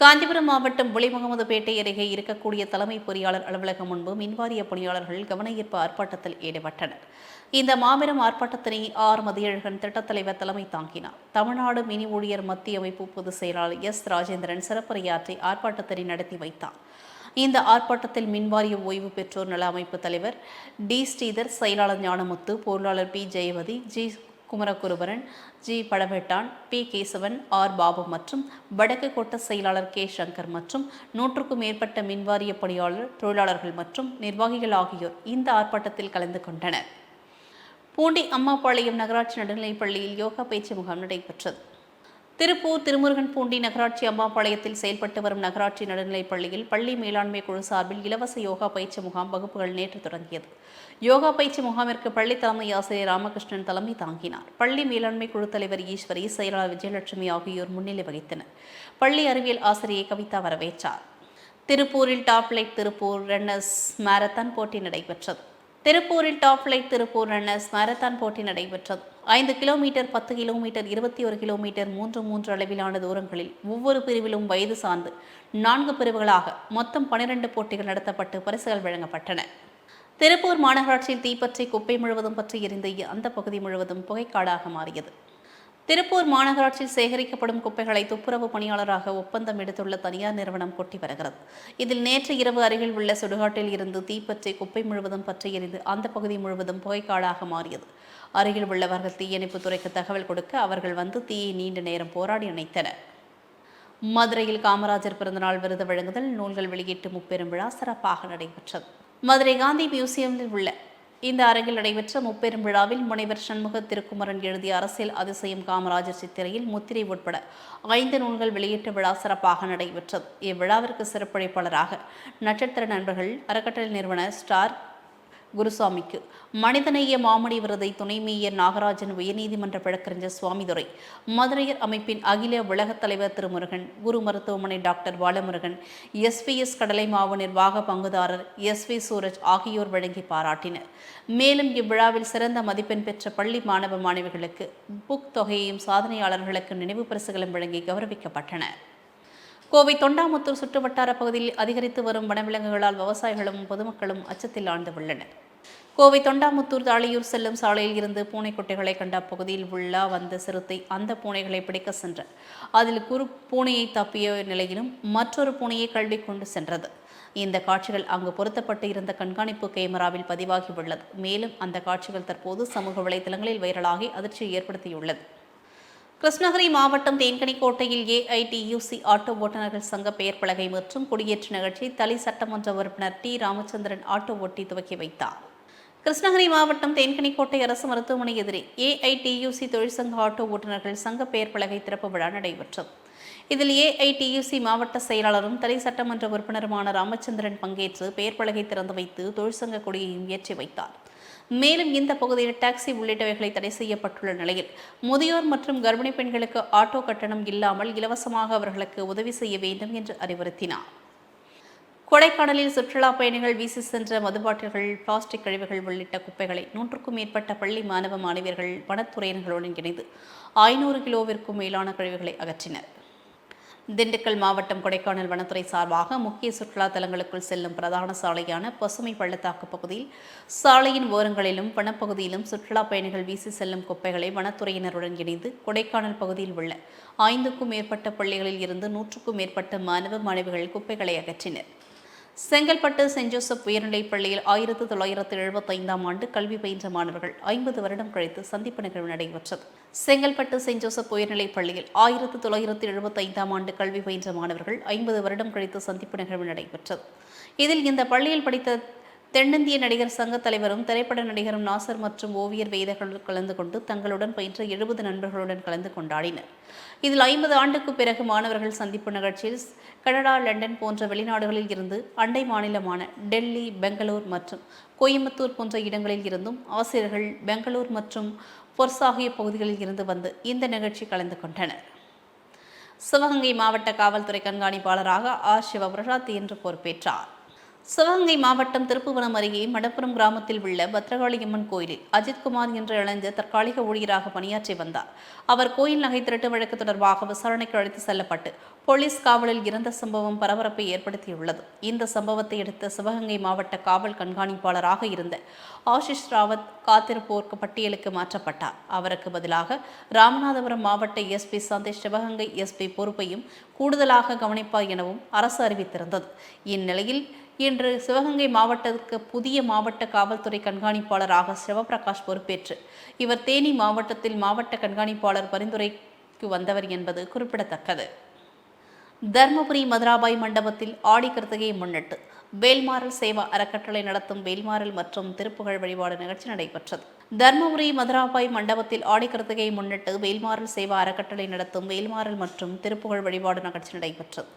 [SPEAKER 1] காஞ்சிபுரம் மாவட்டம் புலிமுகமதுபேட்டை அருகே இருக்கக்கூடிய தலைமை பொறியாளர் அலுவலகம் முன்பு மின்வாரிய பணியாளர்கள் கவனஈர்ப்பு ஆர்ப்பாட்டத்தில் ஈடுபட்டனர். இந்த மாபெரும் ஆர்ப்பாட்டத்தினை ஆர். மதியழகன் திட்டத்தலைவர் தலைமை தாங்கினார். தமிழ்நாடு மினி ஊழியர் மத்திய அமைப்பு பொதுச் செயலாளர் எஸ். ராஜேந்திரன் சிறப்புரையாற்றி ஆர்ப்பாட்டத்தினை நடத்தி வைத்தார். இந்த ஆர்ப்பாட்டத்தில் மின்வாரிய ஓய்வு பெற்றோர் நல அமைப்பு தலைவர் டி. ஸ்ரீதர் செயலாளர் ஞானமுத்து பொருளாளர் P. Jayavathi G. Kumaraguruparan G. Padavettan P. Kesavan R. Babu மற்றும் வடக்கு கோட்ட செயலாளர் கே. சங்கர் மற்றும் நூற்றுக்கும் மேற்பட்ட மின்வாரிய பணியாளர் தொழிலாளர்கள் மற்றும் நிர்வாகிகள் ஆகியோர் இந்த ஆர்ப்பாட்டத்தில் கலந்து கொண்டனர். பூண்டி அம்மாபாளையம் நகராட்சி நடுநிலைப் பள்ளியில் யோகா பயிற்சி முகாம் நடைபெற்றது. திருப்பூர் திருமுருகன் பூண்டி நகராட்சி அம்மாபாளையத்தில் செயல்பட்டு வரும் நகராட்சி நடுநிலைப் பள்ளியில் பள்ளி மேலாண்மை குழு சார்பில் இலவச யோகா பயிற்சி முகாம் வகுப்புகள் நேற்று தொடங்கியது. யோகா பயிற்சி முகாமிற்கு பள்ளி தலைமை ஆசிரியர் ராமகிருஷ்ணன் தலைமை தாங்கினார். பள்ளி மேலாண்மை குழு தலைவர் ஈஸ்வரி செயலாளர் விஜயலட்சுமி ஆகியோர் முன்னிலை வகித்தனர். பள்ளி அறிவியல் ஆசிரியை கவிதா வரவேற்றார். திருப்பூரில் top light Tiruppur runners marathon போட்டி நடைபெற்றது. திருப்பூரில் top light Tiruppur runners marathon போட்டி நடைபெற்றது. ஐந்து கிலோமீட்டர் பத்து கிலோமீட்டர் இருபத்தி ஒரு கிலோமீட்டர் மூன்று மூன்று அளவிலான தூரங்களில் ஒவ்வொரு பிரிவிலும் வயது சார்ந்து நான்கு பிரிவுகளாக மொத்தம் பனிரெண்டு போட்டிகள் நடத்தப்பட்டு பரிசுகள் வழங்கப்பட்டன. திருப்பூர் மாநகராட்சியில் தீப்பற்றி குப்பை முழுவதும் பற்றி எரிந்த அந்த பகுதி முழுவதும் புகைக்காடாக மாறியது. திருப்பூர் மாநகராட்சியில் சேகரிக்கப்படும் குப்பைகளை துப்புரவு பணியாளராக ஒப்பந்தம் எடுத்துள்ள தனியார் நிறுவனம் கொட்டி வருகிறது. இதில் நேற்று இரவு அருகில் உள்ள சுடுகாட்டில் இருந்து தீப்பற்றி குப்பை முழுவதும் பற்றி எரிந்து அந்த பகுதி முழுவதும் புகைக்காடாக மாறியது. அருகில் உள்ளவர்கள் தீயணைப்பு துறைக்கு தகவல் கொடுக்க அவர்கள் வந்து தீயை நீண்ட நேரம் போராடி அணைத்தனர் மதுரையில் காமராஜர் பிறந்தநாள் விருது வழங்குதல் நூல்கள் வெளியீட்டு முப்பெரும் விழா சிறப்பாக நடைபெற்றது. மதுரை காந்தி மியூசியமில் உள்ள இந்த அரங்கில் நடைபெற்ற முப்பெரும் விழாவில் முனைவர் சண்முக திருக்குமரன் எழுதிய அரசியல் அதிசயம் காமராஜர் சித்திரையில் முத்திரை உட்பட ஐந்து நூல்கள் வெளியீட்டு விழா சிறப்பாக நடைபெற்றது. இவ்விழாவிற்கு சிறப்பழைப்பாளராக நட்சத்திர நண்பர்கள் அறக்கட்டளை நிறுவனர் ஸ்டார் குருசாமிக்கு. மனிதநேய மாமணி விருதை துணை மேயர் நாகராஜன் உயர்நீதிமன்ற வழக்கறிஞர் சுவாமிதுரை. மதுரையர் அமைப்பின் அகில உலகத் தலைவர் திருமுருகன் குரு மருத்துவமனை டாக்டர் பாலமுருகன் எஸ்பிஎஸ் கடலை மாவு நிர்வாக பங்குதாரர் எஸ் வி சூரஜ் ஆகியோர் வழங்கி பாராட்டினர். மேலும் இவ்விழாவில் சிறந்த மதிப்பெண் பெற்ற பள்ளி மாணவ மாணவிகளுக்கு புக் தொகையையும் சாதனையாளர்களுக்கு நினைவு பரிசுகளும் வழங்கி கௌரவிக்கப்பட்டன கோவை தொண்டாமுத்தூர் சுற்றுவட்டார பகுதியில் அதிகரித்து வரும் வனவிலங்குகளால் விவசாயிகளும் பொதுமக்களும் அச்சத்தில் ஆழ்ந்து உள்ளனர். கோவை தொண்டாமுத்தூர் தாளியூர் செல்லும் சாலையில் இருந்து பூனைக்குட்டிகளை கண்ட அப்பகுதியில் உள்ள வந்த சிறுத்தை அந்த பூனைகளை பிடிக்க சென்ற. அதில் குறு பூனையை தப்பிய நிலையிலும் மற்றொரு பூனையை கல்வி கொண்டு சென்றது. இந்த காட்சிகள் அங்கு பொருத்தப்பட்டு இருந்த கண்காணிப்பு கேமராவில் பதிவாகியுள்ளது. மேலும் அந்த காட்சிகள் தற்போது சமூக வலைதளங்களில் வைரலாகி அதிர்ச்சியை ஏற்படுத்தியுள்ளது. கிருஷ்ணகிரி மாவட்டம் தேன்கனிக்கோட்டையில் ஏஐடியூசி ஆட்டோ ஓட்டுநர்கள் சங்க பெயர் பலகை மற்றும் குடியேற்ற நிகழ்ச்சி தலி சட்டமன்ற உறுப்பினர் டி. ராமச்சந்திரன் ஆட்டோ ஓட்டி துவக்கி வைத்தார். கிருஷ்ணகிரி மாவட்டம் தேன்கனிக்கோட்டை அரசு மருத்துவமனை எதிரே ஏஐடியூசி தொழிற்சங்க ஆட்டோ ஓட்டுநர்கள் சங்க பெயர் பலகை திறப்பு விழா நடைபெற்றது. இதில் ஏஐடியூசி மாவட்ட செயலாளரும் தலை சட்டமன்ற உறுப்பினருமான ராமச்சந்திரன் பங்கேற்று பெயர் பலகை திறந்து வைத்து தொழிற்சங்க கொடியையும் ஏற்றி வைத்தார். மேலும் இந்த பகுதியில் டாக்ஸி உள்ளிட்டவைகளை தடை செய்யப்பட்டுள்ள நிலையில் முதியோர் மற்றும் கர்ப்பிணி பெண்களுக்கு ஆட்டோ கட்டணம் இல்லாமல் இலவசமாக அவர்களுக்கு உதவி செய்ய வேண்டும் என்று அறிவுறுத்தினார். கொடைக்கானலில் சுற்றுலா பயணிகள் வீசி சென்ற மதுபாட்டில்கள் பிளாஸ்டிக் கழிவுகள் உள்ளிட்ட குப்பைகளை நூற்றுக்கும் மேற்பட்ட பள்ளி மாணவ மாணவியர்கள் வனத்துறையினர்களுடன் இணைந்து ஐநூறு கிலோவிற்கும் மேலான கழிவுகளை அகற்றினர். திண்டுக்கல் மாவட்டம் கொடைக்கானல் வனத்துறை சார்பாக முக்கிய சுற்றுலா தலங்களுக்குள் செல்லும் பிரதான சாலையான பசுமை பள்ளத்தாக்கு பகுதியில் சாலையின் ஓரங்களிலும் வனப்பகுதியிலும் சுற்றுலா பயணிகள் வீசி செல்லும் குப்பைகளை வனத்துறையினருடன் இணைந்து கொடைக்கானல் பகுதியில் உள்ள ஐந்துக்கும் மேற்பட்ட பள்ளிகளில் இருந்து நூற்றுக்கும் மேற்பட்ட மாணவ மாணவிகள் குப்பைகளை அகற்றினர். செங்கல்பட்டு சென்ட் ஜோசப் உயர்நிலைப் பள்ளியில் ஆயிரத்து தொள்ளாயிரத்து எழுபத்தைந்தாம் ஆண்டு கல்வி பயின்ற மாணவர்கள் ஐம்பது வருடம் கழித்து சந்திப்பு நிகழ்வு நடைபெற்றது. செங்கல்பட்டு சென்ட் ஜோசப் உயர்நிலைப் பள்ளியில் ஆயிரத்து தொள்ளாயிரத்து எழுபத்தைந்தாம் ஆண்டு கல்வி பயின்ற மாணவர்கள் ஐம்பது வருடம் கழித்து சந்திப்பு நிகழ்வு நடைபெற்றது. இதில் இந்த பள்ளியில் படித்த தென்னிந்திய நடிகர் சங்க தலைவரும் திரைப்பட நடிகரும் நாசர் மற்றும் ஓவியர் வேதர்கள் கலந்து கொண்டு தங்களுடன் பயின்ற எழுபது நண்பர்களுடன் கலந்து கொண்டாடினர். இதில் ஐம்பது ஆண்டுக்கு பிறகு மாணவர்கள் சந்திப்பு நிகழ்ச்சியில் கனடா லண்டன் போன்ற வெளிநாடுகளில் இருந்து அண்டை மாநிலமான டெல்லி பெங்களூர் மற்றும் கோயம்புத்தூர் போன்ற இடங்களில் இருந்தும் ஆசிரியர்கள் பெங்களூர் மற்றும் பொர்ஸ் ஆகிய பகுதிகளில் இருந்து வந்து இந்த நிகழ்ச்சி கலந்து கொண்டனர். சிவகங்கை மாவட்ட காவல்துறை கண்காணிப்பாளராக ஆர் சிவபிரசாத் இன்று பொறுப்பேற்றார். சிவகங்கை மாவட்டம் திருப்புவனம் அருகே மடப்புரம் கிராமத்தில் உள்ள பத்ரகாளியம்மன் கோயிலில் அஜித்குமார் என்ற இளைஞர் தற்காலிக ஊழியராக பணியாற்றி வந்தார். அவர் கோயில் நகை திருட்டு வழக்கு தொடர்பாக விசாரணைக்கு அழைத்து செல்லப்பட்டு போலீஸ் காவலில் இறந்த சம்பவம் பரபரப்பை ஏற்படுத்தியுள்ளது. இந்த சம்பவத்தை அடுத்து சிவகங்கை மாவட்ட காவல் கண்காணிப்பாளராக இருந்த ஆஷிஷ் ராவத் காத்திருப்போர்க்கு பட்டியலுக்கு மாற்றப்பட்டார். அவருக்கு பதிலாக ராமநாதபுரம் மாவட்ட எஸ்பி சந்தேஷ் சிவகங்கை எஸ்பி பொறுப்பையும் கூடுதலாக கவனிப்பார் எனவும் அரசு அறிவித்திருந்தது. இந்நிலையில் இன்று சிவகங்கை மாவட்டத்திற்கு புதிய மாவட்ட காவல்துறை கண்காணிப்பாளராக சிவபிரகாஷ் பொறுப்பேற்று. இவர் தேனி மாவட்டத்தில் மாவட்ட கண்காணிப்பாளர் பரிந்துரைக்கு வந்தவர் என்பது குறிப்பிடத்தக்கது. தர்மபுரி மதுராபாய் மண்டபத்தில் ஆடி கிருத்திகையை முன்னிட்டு வேல்மாறல் சேவா அறக்கட்டளை நடத்தும் வேல்மாறல் மற்றும் திருப்புகழ் வழிபாடு நிகழ்ச்சி நடைபெற்றது. தர்மபுரி மதுராபாய் மண்டபத்தில் ஆடி கிருத்திகையை முன்னிட்டு வேல்மாறல் சேவா அறக்கட்டளை நடத்தும் வேல்மாறல் மற்றும் திருப்புகழ் வழிபாடு நிகழ்ச்சி நடைபெற்றது.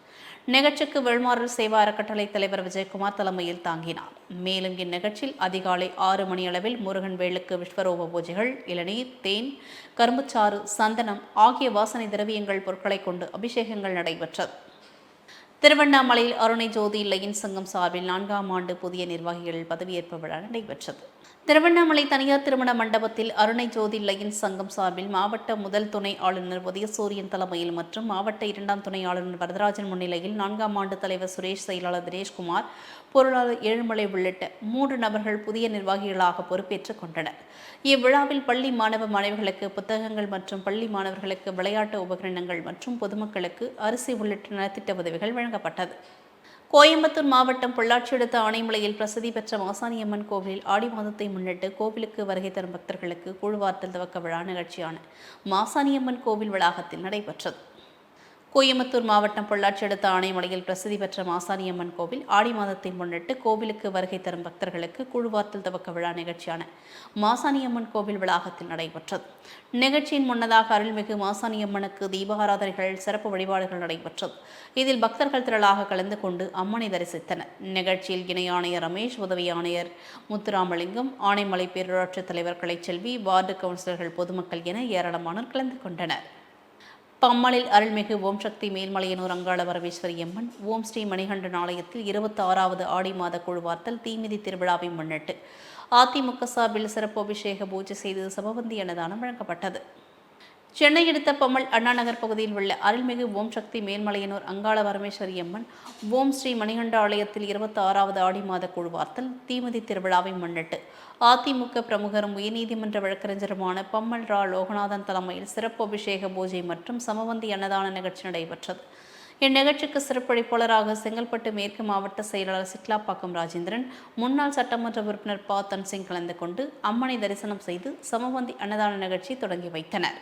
[SPEAKER 1] நிகழ்ச்சிக்கு வெள்மாறு சேவா அறக்கட்டளை தலைவர் விஜயகுமார் தலைமையில் தாங்கினார். மேலும் இந்நிகழ்ச்சியில் அதிகாலை ஆறு மணி அளவில் முருகன் வேலுக்கு விஸ்வரூப பூஜைகள் இளநீர் தேன் கரும்புச்சாறு சந்தனம் ஆகிய வாசனை திரவியங்கள் பொருட்களை கொண்டு அபிஷேகங்கள் நடைபெற்றது. திருவண்ணாமலையில் அருணை ஜோதி இல்லையின் சங்கம் சார்பில் நான்காம் ஆண்டு புதிய நிர்வாகிகள் பதவியேற்பு விழா நடைபெற்றது. திருவண்ணாமலை தனியார் திருமண மண்டபத்தில் அருணை ஜோதி இல்லையின் சங்கம் சார்பில் மாவட்ட முதல் துணை ஆளுநர் உதயசூரியன் தலைமையில் மற்றும் மாவட்ட இரண்டாம் துணை ஆளுநர் வரதராஜன் முன்னிலையில் நான்காம் ஆண்டு தலைவர் சுரேஷ் செயலாளர் தினேஷ்குமார் பொருளாளர் ஏழுமலை உள்ளிட்ட மூன்று நபர்கள் புதிய நிர்வாகிகளாக பொறுப்பேற்றுக் கொண்டனர். இவ்விழாவில் பள்ளி மாணவ மாணவிகளுக்கு புத்தகங்கள் மற்றும் பள்ளி மாணவர்களுக்கு விளையாட்டு உபகரணங்கள் மற்றும் பொதுமக்களுக்கு அரிசி உள்ளிட்ட நலத்திட்ட உதவிகள் வழங்கப்பட்டது. கோயம்புத்தூர் மாவட்டம் பொள்ளாச்சி அடுத்த ஆனைமலையில் பிரசித்தி பெற்ற மாசாணியம்மன் கோவிலில் ஆடி மாதத்தை முன்னிட்டு கோவிலுக்கு வருகை தரும் பக்தர்களுக்கு குழுவார்த்தல் துவக்க விழா நிகழ்ச்சியான மாசாணியம்மன் கோவில் வளாகத்தில் நடைபெற்றது. கோயம்புத்தூர் மாவட்டம் பொள்ளாச்சி அடுத்த ஆணைமலையில் பிரசித்தி பெற்ற மாசாணியம்மன் கோவில் ஆடி மாதத்தை முன்னிட்டு கோவிலுக்கு வருகை தரும் பக்தர்களுக்கு குழுவார்த்தல் துவக்க விழா நிகழ்ச்சியான மாசாணியம்மன் கோவில் வளாகத்தில் நடைபெற்றது. நிகழ்ச்சியின் முன்னதாக அருள்மிகு மாசாணியம்மனுக்கு தீபாராதனைகள் சிறப்பு வழிபாடுகள் நடைபெற்றது. இதில் பக்தர்கள் திரளாக கலந்து கொண்டு அம்மனை தரிசித்தனர். நிகழ்ச்சியில் இணை ஆணையர் ரமேஷ் உதவி ஆணையர் முத்துராமலிங்கம் ஆனைமலை பேரூராட்சி தலைவர் கலைச்செல்வி வார்டு கவுன்சிலர்கள் பொதுமக்கள் என ஏராளமானோர் கலந்து கொண்டனர். பம்மலில் அருள்மிகு ஓம் சக்தி மேல்மலையனூர் அங்காள வரவேஸ்வரி அம்மன் ஓம் ஸ்ரீ மணிகண்டன் ஆலயத்தில் இருபத்தி ஆறாவது ஆடி மாத குழுவார்த்தல் தீமிதி திருவிழாவை முன்னிட்டு அதிமுக சார்பில் சிறப்பு அபிஷேக பூஜை செய்து சமபந்தி அன்னதானம் வழங்கப்பட்டது. சென்னை அடுத்த பம்மல் அண்ணாநகர் பகுதியில் உள்ள அருள்மிகு ஓம் சக்தி மேல்மலையனூர் அங்காள பரமேஸ்வரி அம்மன் ஓம் ஸ்ரீ மணிகண்ட ஆலயத்தில் இருபத்தி ஆறாவது ஆடி மாத குழுவார்த்தல் தீமதி திருவிழாவை முன்னிட்டு அதிமுக பிரமுகரும் உயர்நீதிமன்ற வழக்கறிஞருமான பம்மல் ரா லோகநாதன் தலைமையில் சிறப்பு அபிஷேக பூஜை மற்றும் சமவந்தி அன்னதான நிகழ்ச்சி நடைபெற்றது. இந்நிகழ்ச்சிக்கு சிறப்பளிப்பாளராக செங்கல்பட்டு மேற்கு மாவட்ட செயலாளர் சிட்லாப்பாக்கம் ராஜேந்திரன் முன்னாள் சட்டமன்ற உறுப்பினர் பா. தன்சிங் கலந்து கொண்டு அம்மனை தரிசனம் செய்து சமவந்தி அன்னதான நிகழ்ச்சி தொடங்கி வைத்தனர்.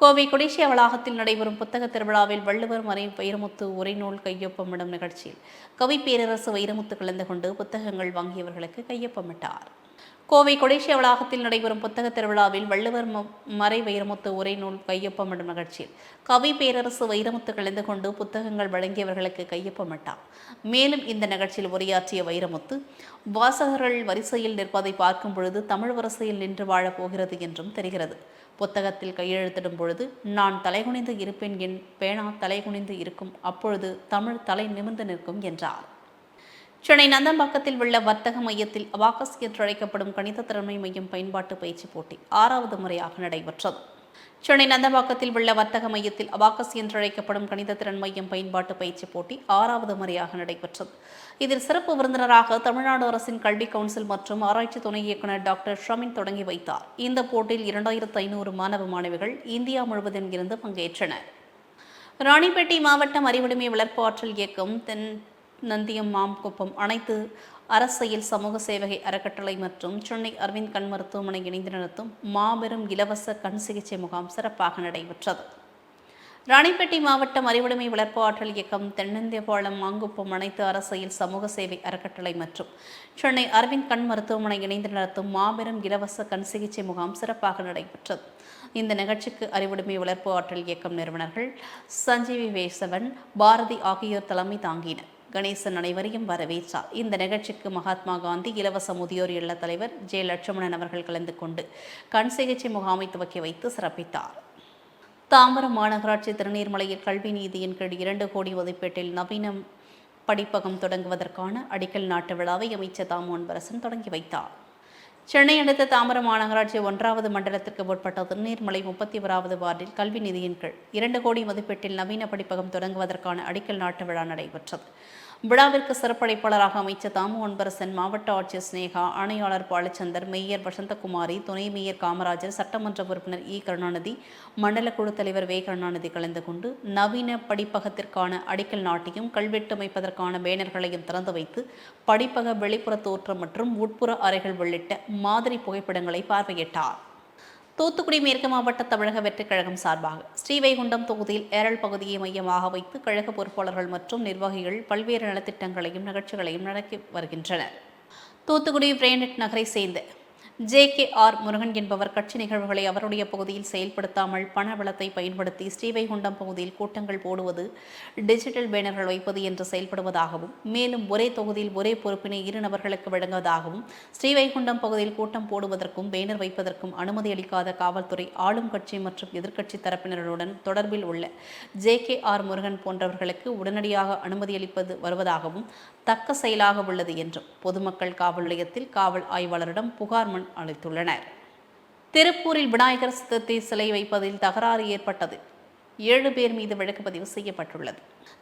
[SPEAKER 1] கோவை கொடிசிய வளாகத்தில் நடைபெறும் புத்தக திருவிழாவில் வள்ளுவர் மறை வைரமுத்து உரைநூல் கையொப்பமிடும் நிகழ்ச்சியில் கவி பேரரசு வைரமுத்து கலந்து கொண்டு புத்தகங்கள் வாங்கியவர்களுக்கு கையொப்பமிட்டார். கோவை கொடைசிய வளாகத்தில் நடைபெறும் புத்தக திருவிழாவில் வள்ளுவர் மறை வைரமுத்து உரை நூல் கையொப்பமிடும் நிகழ்ச்சியில் கவி பேரரசு வைரமுத்து கலந்து கொண்டு புத்தகங்கள் வழங்கியவர்களுக்கு கையொப்பமிட்டார் மேலும் இந்த நிகழ்ச்சியில் உரையாற்றிய வைரமுத்து வாசகர்கள் வரிசையில் நிற்பதை பார்க்கும் பொழுது தமிழ் வரிசையில் நின்று வாழப் போகிறது என்றும் தெரிகிறது. புத்தகத்தில் கையெழுத்திடும் பொழுது நான் தலைகுனிந்து இருப்பேன் என் பேனா தலைகுனிந்து இருக்கும் அப்பொழுது தமிழ் தலை நிமிர்ந்து நிற்கும் என்றார். சென்னை நந்தம்பாக்கத்தில் உள்ள வர்த்தக மையத்தில் அபாகஸ் என்று அழைக்கப்படும் கணித திறமை மையம் பயன்பாட்டு பயிற்சி போட்டி ஆறாவது முறையாக நடைபெற்றது. சென்னை நந்தம்பாக்கத்தில் உள்ள வர்த்தக மையத்தில் அவாக்கஸ் என்று அழைக்கப்படும் கணித திறன் மையம் பயன்பாட்டு பயிற்சி போட்டி ஆறாவது முறையாக நடைபெற்றது. இதில் சிறப்பு விருந்தினராக தமிழ்நாடு அரசின் கல்வி கவுன்சில் மற்றும் ஆராய்ச்சி துணை இயக்குநர் டாக்டர் ஷமின் தொடங்கி வைத்தார். இந்த போட்டியில் இரண்டாயிரத்து ஐநூறு மாணவ மாணவிகள் இந்தியா முழுவதும் இருந்து பங்கேற்றனர். ராணிப்பேட்டை மாவட்டம் அறிவுடைமை வளர்ப்பு ஆற்றல் இயக்கம் தென் நந்தியம் மாம்குப்பம் அனைத்து அரசியல் சமூக சேவகை அறக்கட்டளை மற்றும் சென்னை அரவிந்த் கண் மருத்துவமனை இணைந்து நடத்தும் மாபெரும் இலவச கண் சிகிச்சை முகாம் சிறப்பாக நடைபெற்றது. ராணிப்பேட்டை மாவட்டம் அறிவுடைமை வளர்ப்பு ஆற்றல் இயக்கம் தென்னிந்திய பாலம் மாங்குப்பம் அனைத்து அரசியல் சமூக சேவை அறக்கட்டளை மற்றும் சென்னை அரவிந்த் கண் மருத்துவமனை இணைந்து நடத்தும் மாபெரும் இலவச கண் சிகிச்சை முகாம் சிறப்பாக நடைபெற்றது. இந்த நிகழ்ச்சிக்கு அறிவுடைமை வளர்ப்பு ஆற்றல் இயக்கம் நிறுவனர்கள் சஞ்சீவி வேசவன் பாரதி ஆகியோர் தலைமை தாங்கினர். கணேசன் அனைவரையும் வரவேற்றார் இந்த நிகழ்ச்சிக்கு மகாத்மா காந்தி இலவச முதியோர் இல்ல தலைவர் ஜெய லட்சுமணன் அவர்கள் கலந்து கொண்டு கண் சிகிச்சை முகாமை துவக்கி வைத்து சிறப்பித்தார். தாம்பரம் மாநகராட்சி திருநீர்மலையில் கல்வி நீதியின் கீழ் இரண்டு கோடி ஒதுப்பீட்டில் நவீன படிப்பகம் தொடங்குவதற்கான அடிக்கல் நாட்டு விழாவை அமைச்சர் தாமோன்பரசன் தொடங்கி வைத்தார். சென்னை அடுத்த தாம்பரம் மாநகராட்சி ஒன்றாவது மண்டலத்திற்கு உட்பட்ட திருநீர்மலை முப்பத்தி ஓராவது வார்டில் கல்வி நிதியின் கீழ் இரண்டு கோடி மதிப்பீட்டில் நவீன படிப்பகம் தொடங்குவதற்கான அடிக்கல் நாட்டு விழா நடைபெற்றது. விழாவிற்கு சிறப்படைப்பாளராக அமைச்சர் தாமு ஒன்பரசன் மாவட்ட ஆட்சியர் ஸ்னேகா ஆணையாளர் பாலச்சந்தர் மேயர் வசந்தகுமாரி துணை மேயர் காமராஜர் சட்டமன்ற உறுப்பினர் இ. கருணாநிதி மண்டல குழு தலைவர் வே. கருணாநிதி கலந்து கொண்டு நவீன படிப்பகத்திற்கான அடிக்கல் நாட்டையும் கல்வெட்டு அமைப்பதற்கான பேனர்களையும் திறந்து வைத்து படிப்பக வெளிப்புற தோற்றம் மற்றும் உட்புற அறைகள் உள்ளிட்ட மாதிரி புகைப்படங்களை பார்வையிட்டார். தூத்துக்குடி மேற்கு மாவட்ட தமிழக வெற்றிக் கழகம் சார்பாக ஸ்ரீவைகுண்டம் தொகுதியில் ஏரல் பகுதியை மையமாக வைத்து கழக பொறுப்பாளர்கள் மற்றும் நிர்வாகிகள் பல்வேறு நலத்திட்டங்களையும் நிகழ்ச்சிகளையும் நடத்தி வருகின்றனர். தூத்துக்குடி பிரேனட் நகரை சேர்ந்த ஜே கே ஆர் முருகன் என்பவர் கட்சி நிகழ்வுகளை அவருடைய பகுதியில் செயல்படுத்தாமல் பண வளத்தை பயன்படுத்தி ஸ்ரீவைகுண்டம் பகுதியில் கூட்டங்கள் போடுவது டிஜிட்டல் பேனர்கள் வைப்பது என்று செயல்படுவதாகவும் மேலும் ஒரே தொகுதியில் ஒரே பொறுப்பினை இரு நபர்களுக்கு வழங்குவதாகவும் ஸ்ரீவைகுண்டம் பகுதியில் கூட்டம் போடுவதற்கும் பேனர் வைப்பதற்கும் அனுமதி அளிக்காத காவல்துறை ஆளும் கட்சி மற்றும் எதிர்க்கட்சி தரப்பினருடன் தொடர்பில் உள்ள ஜே கே ஆர் முருகன் போன்றவர்களுக்கு உடனடியாக அனுமதி அளிப்பது வருவதாகவும் தக்க செயலாக உள்ளது என்றும் பொதுமக்கள் காவல் நிலையத்தில் காவல் ஆய்வாளரிடம் புகார் மனு அளித்துள்ளனர். திருப்பூரில் விநாயகர் சித்தத்தை சிலை வைப்பதில் தகராறு ஏற்பட்டது. ஏழு பேர் மீது வழக்கு பதிவு செய்யப்பட்டுள்ளது.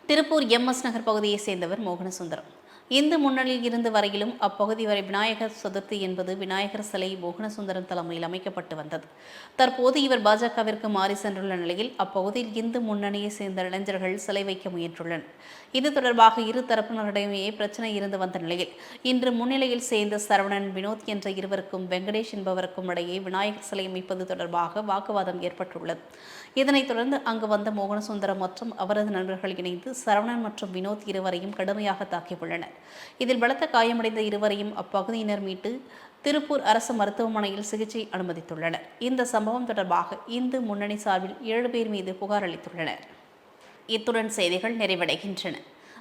[SPEAKER 1] திருப்பூர் எம்எஸ் நகர் பகுதியைச் சேர்ந்தவர் மோகனசுந்தரம். இந்து முன்னணியில் இருந்து வரையிலும் அப்பகுதி வரை விநாயகர் சதுர்த்தி என்பது விநாயகர் சிலை மோகனசுந்தரம் தலைமையில் அமைக்கப்பட்டு வந்தது. தற்போது இவர் பாஜகவிற்கு மாறி சென்றுள்ள நிலையில் அப்பகுதியில் இந்து முன்னணியை சேர்ந்த இளைஞர்கள் சிலை வைக்க முயன்றுள்ளனர். இது தொடர்பாக இரு தரப்பினரிடையே பிரச்சனை இருந்து வந்த நிலையில் இன்று முன்னிலையில் சேர்ந்த சரவணன் வினோத் என்ற இருவருக்கும் வெங்கடேஷ் என்பவருக்கும் இடையே விநாயகர் சிலை அமைப்பது தொடர்பாக வாக்குவாதம் ஏற்பட்டுள்ளது. இதனைத் தொடர்ந்து அங்கு வந்த மோகனசுந்தரம் மற்றும் அவரது நண்பர்கள் இணைந்து சரவணன் மற்றும் வினோத் இருவரையும் கடுமையாக தாக்கியுள்ளனர். இதில் பலத்த காயமடைந்த இருவரையும் அப்பகுதியினர் மீட்டு திருப்பூர் அரசு மருத்துவமனையில் சிகிச்சை அனுமதித்துள்ளனர். இந்த சம்பவம் தொடர்பாக இந்து முன்னணி சார்பில் ஏழு பேர் மீது புகார் அளித்துள்ளனர். இத்துடன் செய்திகள் நிறைவடைகின்றன.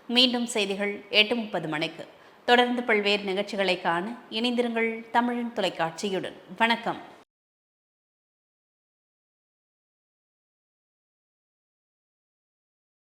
[SPEAKER 1] மீண்டும் செய்திகள் எட்டு முப்பது மணிக்கு. தொடர்ந்து பல்வேறு நிகழ்ச்சிகளை காண இணைந்திருங்கள் தமிழின் தொலைக்காட்சியுடன். வணக்கம்.